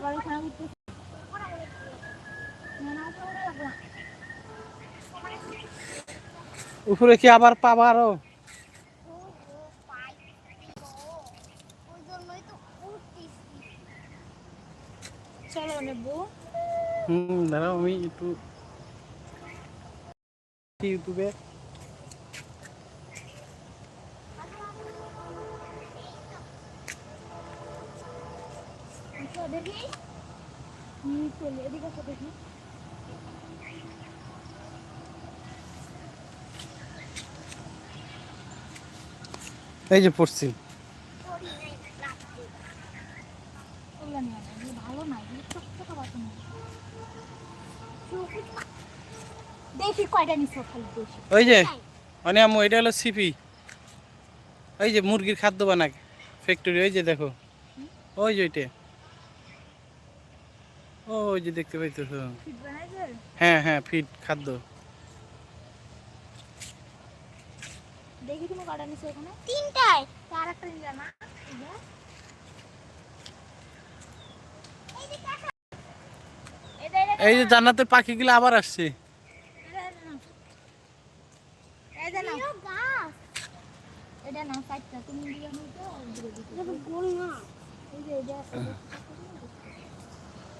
আবার ওখানে উঠতে না না উপরে কি আবার পাবা আরও? চলো নেব হুম দাঁড়াও আমি একটু ইউটিউবে দেখি চলে এদিকে দেখি এই যে পড়ছি ওই যে মানে আম্মু এটা হলো সিপি। ওই যে মুরগির খাদ্য বানাক ফ্যাক্টরি ওই যে দেখো। ওই যে ওইটা। ওই যে দেখতে পাইতেছো। হ্যাঁ হ্যাঁ ফিট খাদ্য। দেখি তুমি কয়টা নিছো এখানে। তিনটায়। আর একটা নিলা না। এই যে। জান্নাতের পাখিগুলো আবার আসছে। এটা না এই যে এটা আছে আসো ওখানে দাঁড়ান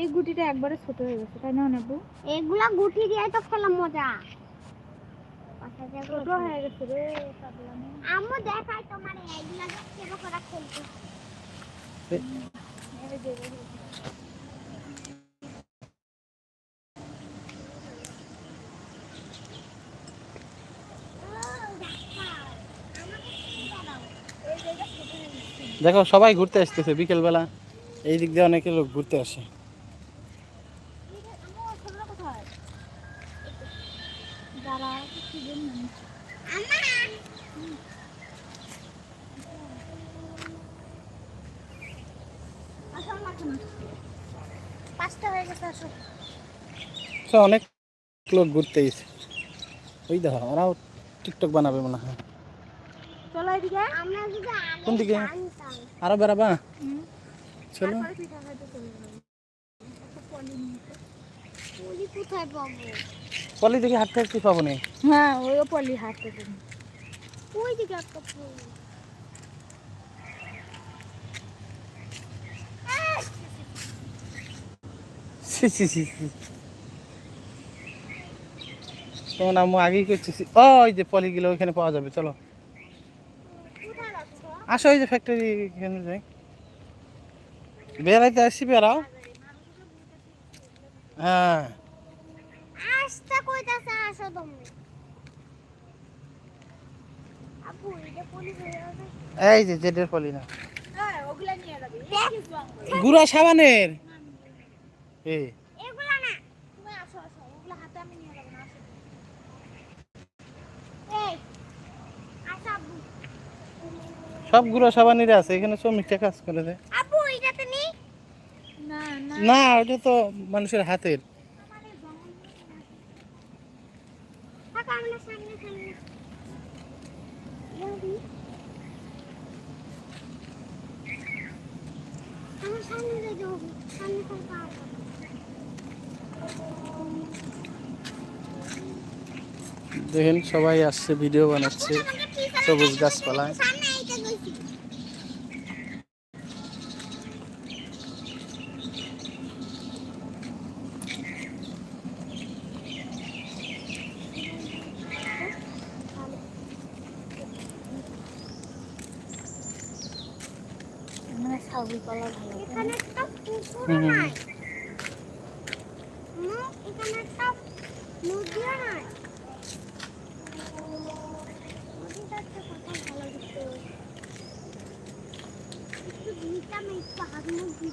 এই গুটিটা একবারে ছোট হয়ে গেছে তাই না নেব এগুলা গুটি দিয়ে তো খেলা মজা। ছোট হয়ে গেছে রে। আম্মু দেখাই তোমার এইগুলা কেমন করে খেলতে এই যে, এই যে। দেখো সবাই ঘুরতে আসতেছে বিকেলবেলা। এই দিক দিয়ে অনেকে লোক ঘুরতে আসে। হয়ে অনেক লোক ঘুরতে এসে। ওই দেখো ওরাও টিকটক বানাবে মনে হয় চলো এদিকে আমরা যদি কোন দিকে? আরও বেড়াবা চলো। পলি দেখি হাঁটতে হাঁটতে পাবো না? হ্যাঁ ওইও পলি হাঁটতে ওই দিকে একটা সি সি সি সি তোমার আম্মু আগেই করতেছি ও ওই যে পলি পলিগুলো ওইখানে পাওয়া যাবে চলো। আসো ওই যে ফ্যাক্টরি এখানে যাই। বেড়াইতে আসছি বেড়াও হ্যাঁ। আসতে কইতাছে আসো তুমি। এই যে জেডের পলি না। হ্যাঁ গুড়া সাবানের? এগুলা না। তুমি আসো আসো। ওগুলা হাতে আমি নিয়ে যাব না আসো এই আসো আব্বু সব গুঁড়া সাবানিরা আছে এখানে শ্রমিকটা কাজ করে দেয়। আব্বু এটাতে নেই? না না। না ওটা তো মানুষের হাতের। দেখেন সবাই আসছে ভিডিও বানাচ্ছে সবুজ গাছপালায় সামনে এইটা গেছি মানে ছাগল পালা ভালো এখানে একটা পুকুর হুম, হুম। নাই মু, এখানে একটা নদীও নাই দিতাম এই পিঠটা তুলে দাও তো মশা কামড় একটা মশা কাউকেও কামড়ায় না।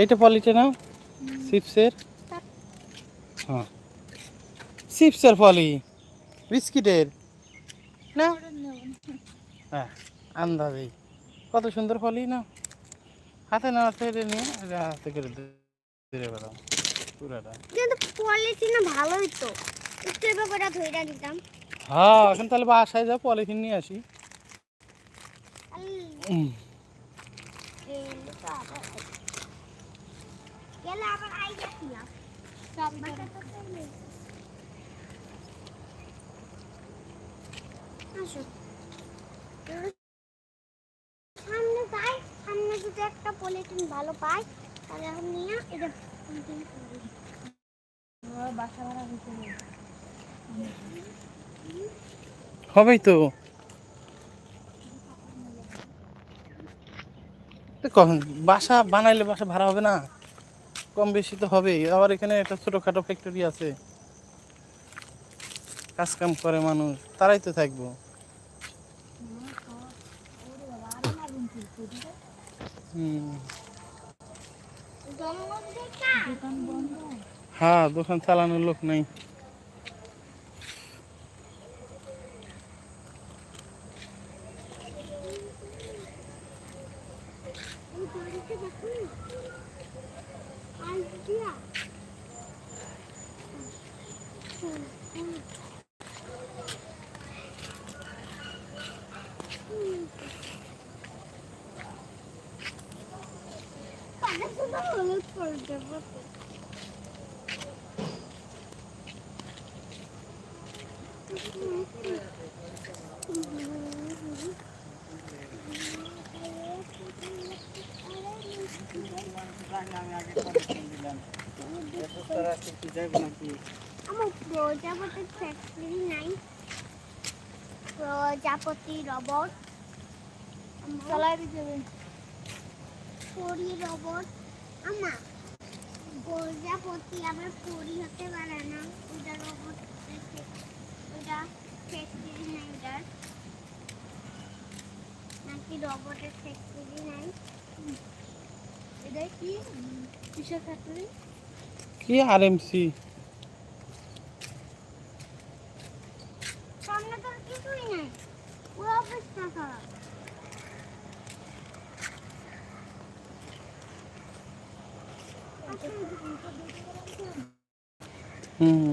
এইটা পলিটে না চিপসের। হ্যাঁ। চিপসের পলি বিস্কিটের। না? হ্যাঁ আন্দাজেই। কত সুন্দর ফলি না? হাতে না হাতে এটা নিয়ে এটা হাতে করে ধরে বেড়াও পুরাটা। কিন্তু পলিথিনে ভালোই তো। একটু এবার করে ধরে দিতাম। হ্যাঁ এখন তাহলে বাসায় যাও পলিথিন নিয়ে আসি। গেলে আবার আই- গেলে আবার আই গেছিলাম বাসা তো চলে এসেছে। আসো। সামনে যাই। সামনে যদি একটা পলিথিন ভালো পাই তাহলে এখন নিয়ে এটা। বাসা ভাড়া হবেই তো। তো কখন? বাসা বানাইলে বাসা ভাড়া হবে না? কম বেশি তো হবেই। আবার এখানে একটা ছোটোখাটো ফ্যাক্টরি আছে। কাজ কাম করে মানুষ। তারাই তো থাকব হুম জঙ্গল থেকে দোকান বন্ধ হ্যাঁ দোকান চালানোর লোক নেই। এই বাড়িতে দেখো না আইডিয়া হলুদ করে দেবো তো। আমার প্রজাপতির ফ্যাক্টরি নাই। প্রজাপতি রবট। চালাই দিতে হবে। পরি রবট। আমা প্রজাপতি আবার পরি হতে পারে না। ওটা রবট ওটা ফ্যাক্টরি নাই ওটার। নাকি রবটের ফ্যাক্টরি নাই। কি? আর পুরো অবস্থা হুম।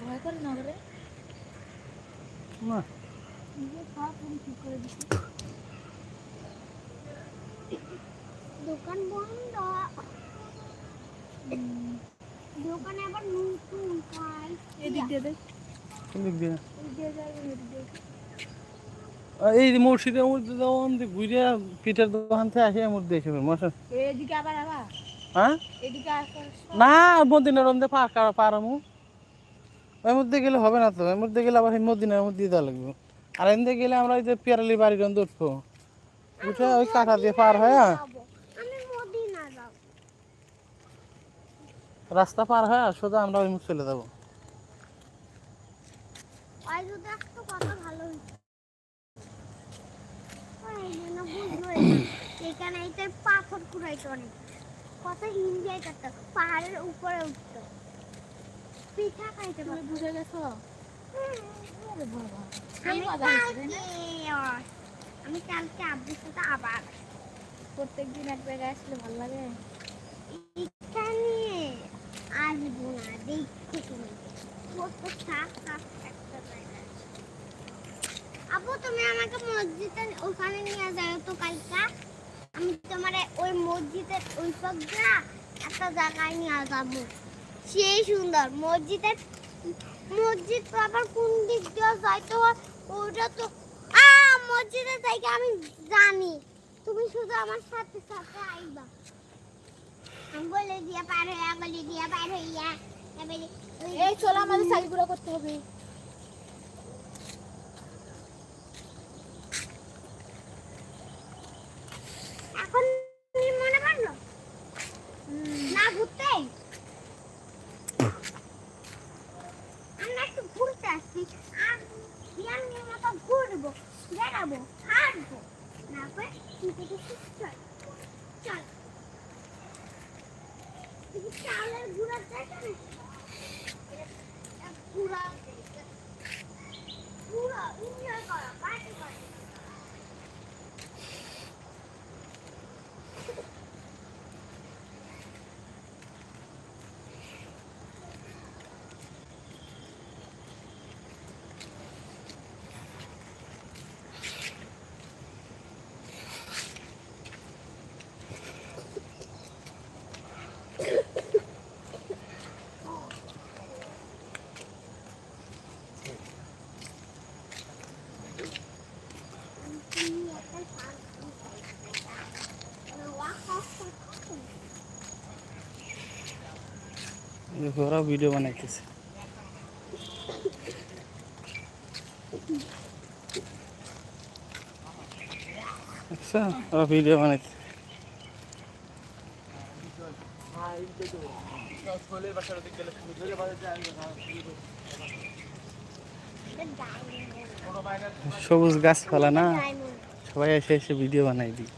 ভয় করে না করে না। নিজে খাওয়া ঠিক করে দিচ্ছি। দোকান বন্ধ। দোকানে আবার নতুন পাই। এদিক দিয়ে দেখ। এদিক দিয়ে। যাবে এদিক দিয়ে এই যে মসজিদের মধ্যে যখন ঘুরে পিঠের দোকান থেকে আসে মধ্যে এসে মশা এদিকে আবার আবার? হ্যাঁ? এদিকে না মদিনার মধ্যে পার করা পার আমু। ওর মধ্যে গেলে হবে না তো এর মধ্যে গেলে আবার সেই মদিনার মধ্যে দেওয়া লাগবে। আর এমনি গেলে আমরা ওই যে পিয়ারালি বাড়ির উঠবো। উঠে ওই কাঁটা দিয়ে পার হয় যাব আমি মদিনা যাব রাস্তা পার হয় আর সোজা আমরা ওই মুখ চলে যাব। এখানে পাথর কুড়াইতো অনেক। কত পাহাড়ের উপরে উঠতো পিঠা খাইতে তুমি বুঝে গেছো? আমি কালকে আমি আব্বুর সাথে আবার প্রত্যেকদিন এক জায়গায় আসলে ভালো লাগে। একটা আপু তুমি আমাকে মসজিদে ওখানে নিয়ে যাও তো কালকা। আমি তোমার ওই মসজিদের ওই একটা জায়গায় নিয়ে যাব। সেই সুন্দর মসজিদের মসজিদ তো আবার কোন দিক দিয়ে যাইতে হয় ওটা তো আ, মসজিদের জায়গা আমি জানি। তুমি শুধু আমার সাথে সাথে আইবা। গলি দিয়া পার হইয়া গলি দিয়া পার হইয়া এই চলো আমাদের শাড়ি করতে হবে। এখন মনে পড়ল? না ঘুরতে? আমরা একটু ঘুরতে আসছি। আর মতো ঘুরবো বেড়াবো হাঁটবো। কিছু চল চল। পুরা গুঁড়া করা না গুঁড়া গুঁড়া এনজয় করো দেখো, ওরাও ভিডিও বানাইতেছে। আচ্ছা ওরা ভিডিও বানাইতেছে। সবুজ গাছপালা না? সবাই এসে এসে ভিডিও বানাই দিই।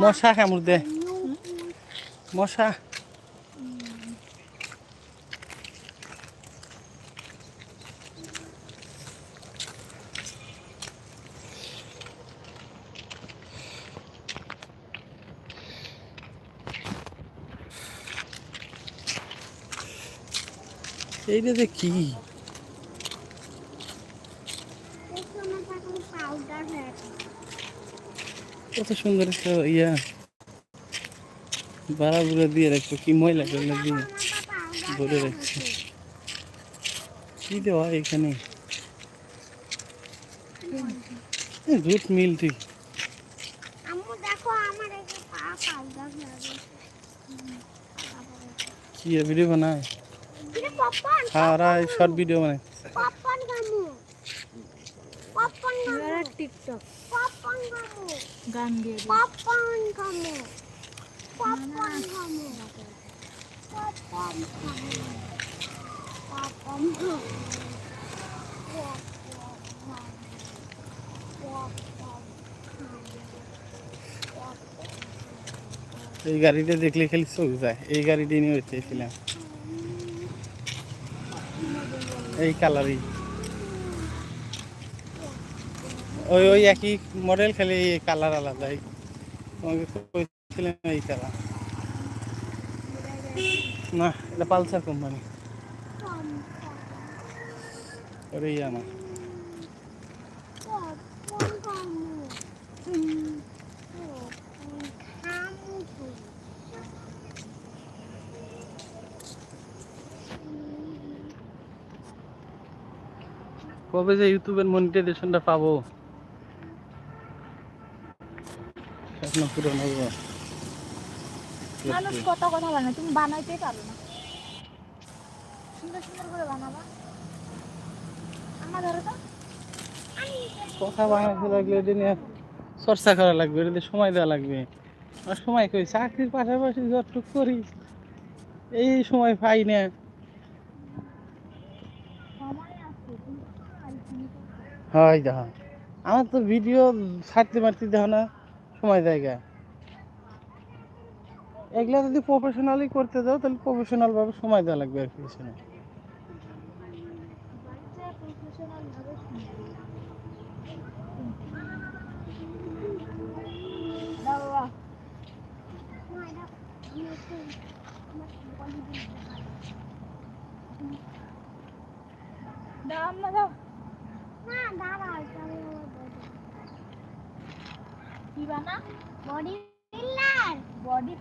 মশা কামড় দে। মশা। এইটা যে কি পাউডার হয়ে কত সুন্দর একটা ইয়া। বাড়াগুলো দিয়ে রাখছো কি ময়লা টয়লা দিয়ে ভরে রাখছে। কি দেওয়া এখানে? জুট মিল ঠিক কি ভিডিও বানায়? হ্যাঁ ওরা শর্ট ভিডিও বানায়। পপকর্ন গামু পপকর্ন টিকটক। পপকর্ন গামু গান দিয়ে পপকর্ন গামু পপকর্ন গামু পপকর্ন গামু পপকর্ন এই গাড়িটা দেখলে খালি চোখ যায়। এই গাড়িটা নিয়ে এই কালারই। ওই ওই একই মডেল খালি কালার আলাদা। তোমাকে কইছিলাম এই কালার না, এটা পালসার কোম্পানি ওরে গামু কবে যে ইউটিউবের মনিটাইজেশনটা পাবো? স্বপ্ন পূরণ হব মানুষ কত কথা বানায় তুমি বানাইতে পারো না। সুন্দর সুন্দর করে বানাবা। আমার ধরো তো। কথা বানাতে লাগলে এটা নিয়ে চর্চা করা লাগবে এটা সময় দেওয়া লাগবে। আর সময় কই? চাকরির পাশাপাশি যতটুক করি এই সময় পাই না। হয় দেখো আমার তো ভিডিও ছাড়তে মারতে দেখো না। সময় জায়গা এগুলা যদি প্রফেশনালি করতে যাও তাহলে প্রফেশনাল ভাবে সময় দেওয়া লাগবে আর কি পিছনে। দাও না দাও। না দাঁড়াও এটা আমি আমার বডি কি বানা? Body builder, body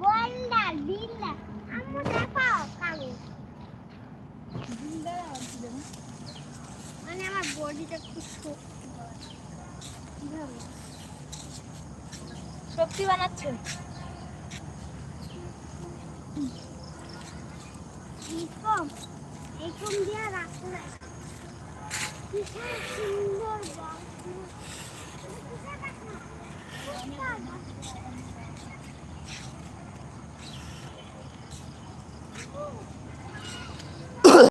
boulder builder. আম্মু দেখো কাগজ বিল্লার আর কি মানে আমার বডিটা খুব শক্তি কীভাবে? শক্তি বানাচ্ছে। এরকম দিয়ে রাখলে কি সুন্দর বাবু 大拇指